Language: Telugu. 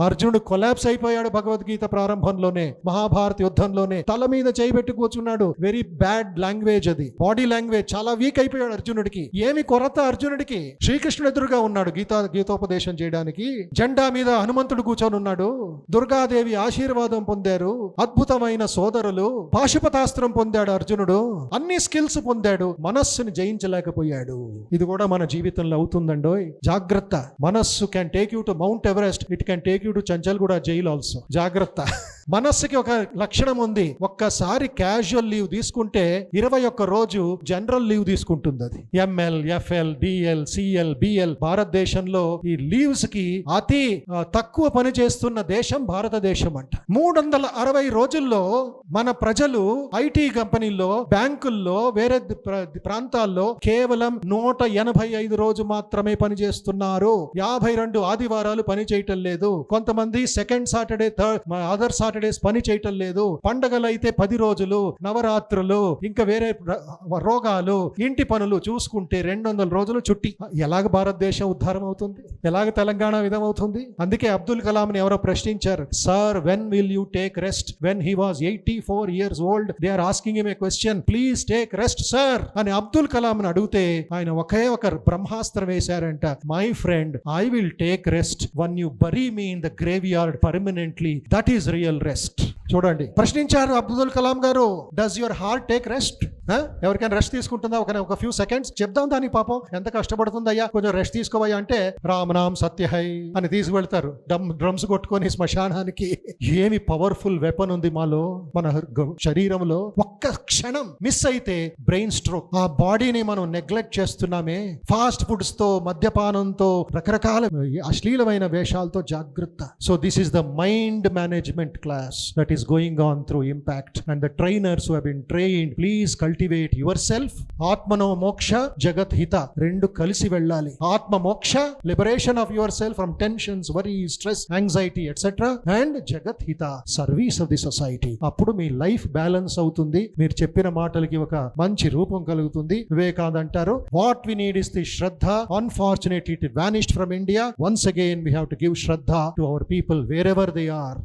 అర్జునుడు కొలాప్స్ అయిపోయాడు భగవద్గీత ప్రారంభంలోనే మహాభారత యుద్ధంలోనే. తల మీద చేయి పెట్టి కూర్చున్నాడు. వెరీ బ్యాడ్ లాంగ్వేజ్ అది. బాడీ లాంగ్వేజ్ చాలా వీక్ అయిపోయాడు అర్జునుడికి. ఏమి కొరత అర్జునుడికి? శ్రీకృష్ణుడు ఎదురుగా ఉన్నాడు గీతా గీతోపదేశం చేయడానికి. జెండా మీద హనుమంతుడు కూర్చొని ఉన్నాడు. దుర్గాదేవి ఆశీర్వాదం పొందారు. అద్భుతమైన సోదరులు. పాశుపతాస్త్రం పొందాడు అర్జునుడు. అన్ని స్కిల్స్ పొందాడు. మనస్సుని జయించలేకపోయాడు. ఇది కూడా మన జీవితంలో అవుతుందండోయ్. జాగ్రత్త. మనస్సు can take you to Mount Everest it can take you to Chanchalguda jail also జాగ్రత్త. మనస్సుకి ఒక లక్షణం ఉంది. ఒక్కసారి క్యాజువల్ లీవ్ తీసుకుంటే ఇరవై ఒక్క రోజు జనరల్ లీవ్ తీసుకుంటుంది అది. ML FL DL CL BL భారతదేశంలో ఈ లీవ్స్కి అతి తక్కువ పని చేస్తున్న దేశం భారతదేశం అంట. మూడు వందల అరవై రోజుల్లో మన ప్రజలు ఐటీ కంపెనీల్లో బ్యాంకుల్లో వేరే ప్రాంతాల్లో కేవలం నూట ఎనభై ఐదు రోజు మాత్రమే పని చేస్తున్నారు. యాభై రెండు ఆదివారాలు పని చేయటం లేదు. కొంతమంది second Saturday third other Saturdays పని చేయటం లేదు. పండగలు అయితే పది రోజులు నవరాత్రులు ఇంకా వేరే రోగాలు ఇంటి పనులు చూసుకుంటే రెండు వందల రోజులు చుట్టి. ఎలాగ భారతదేశం ఉద్ధారం అవుతుంది? ఎలాగ తెలంగాణ విధం అవుతుంది అందుకే అబ్దుల్ కలాం ని ఎవరో ప్రశ్నించారు. Sir when will you take rest when he was eighty four years old they are asking a question please take rest sir అని అబ్దుల్ కలాం ని అడిగితే ఆయన ఒకే ఒక బ్రహ్మాస్త్రం వేశారంట. My friend I will take rest when you bury me in the graveyard permanently that is real rest చూడండి. ప్రశ్నించారు అబ్దుల్ కలాం గారు does your heart take rest ఎవరికైనా రెస్ట్ తీసుకుంటుందా? ఒక ఒక ఫ్యూ సెకండ్స్ చెప్దాం దాని పాపం. ఎంత కష్టపడుతుందయ్యా? కొంచెం రెస్ట్ తీసుకోవయ్యా అంటే రామనామ్ సత్యహై అని తీసుకువెళ్తారు డమ్ డ్రమ్స్ కొట్టుకొని శ్మశానానికి. ఏమి పవర్ఫుల్ వెపన్ ఉంది మాలో? మన శరీరంలో. ఒక్క క్షణం మిస్ అయితే బ్రెయిన్ స్ట్రోక్ ఆ బాడీని మనం నెగ్లెక్ట్ చేస్తున్నామే. ఫాస్ట్ ఫుడ్స్తో మద్యపానంతో రకరకాల అశ్లీలమైన వేషాలతో జాగ్రత్త. So this is the mind management class that is going on through impact and the trainers who been trained please cultivate your self ఆత్మనో మోక్ష జగత్ హిత రెండు కలిసి వెళ్ళాలి ఆత్మ మోక్ష liberation of your self from tensions worry stress anxiety etcetera and జగత్ హిత సర్వీస్ ఆఫ్ ది సొసైటీ అప్పుడు మీ లైఫ్ బ్యాలెన్స్ అవుతుంది. మీరు చెప్పిన మాటలకి ఒక మంచి రూపం కలుగుతుంది. వివేకానంద్ అంటారు what we need is the shraddha. Unfortunate it vanished from India once again we have to give shraddha to our people wherever they are